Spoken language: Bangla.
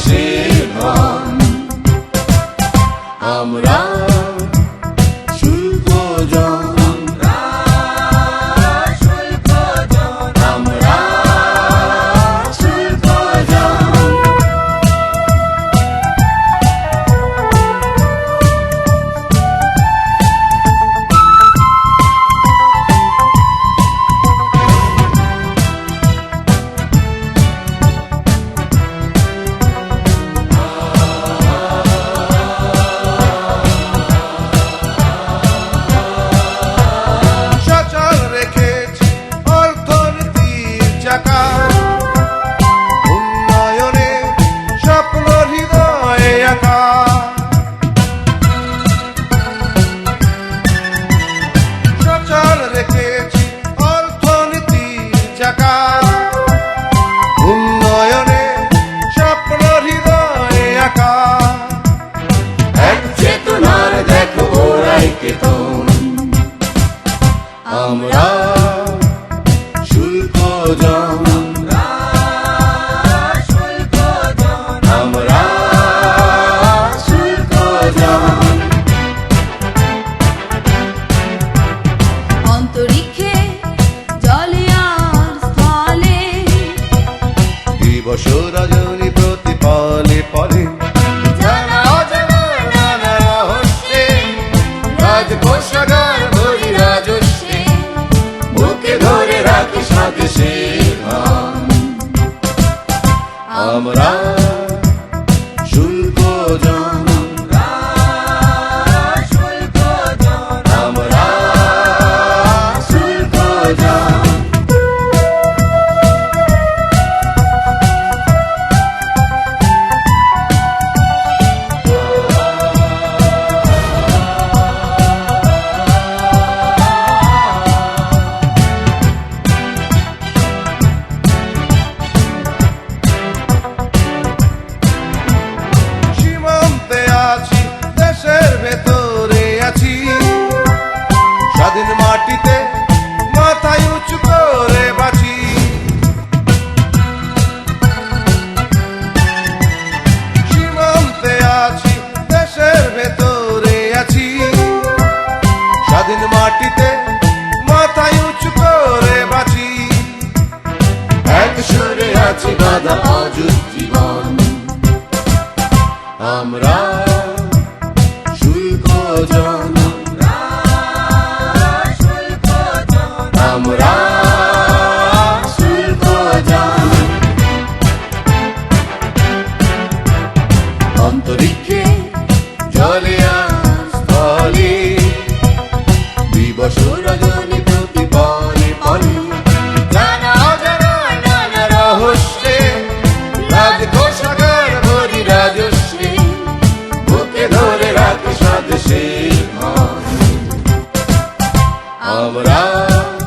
Sim. দিবস রজনী প্রতিপলে পলে রহস্যে রাজকোষাগার ভরি রাজস্বে বুকে ধরে রাখি স্বদেশের ধন আমরা মাটিতে মাথায় উঁচু করে বাঁচি। সীমান্তে আছি, দেশের ভেতরে আছি। স্বাধীন মাটিতে মাথায় উঁচু করে বাঁচি। এক সুরে আছি বাধা জীবন। আমরা শুল্ক জন Natal.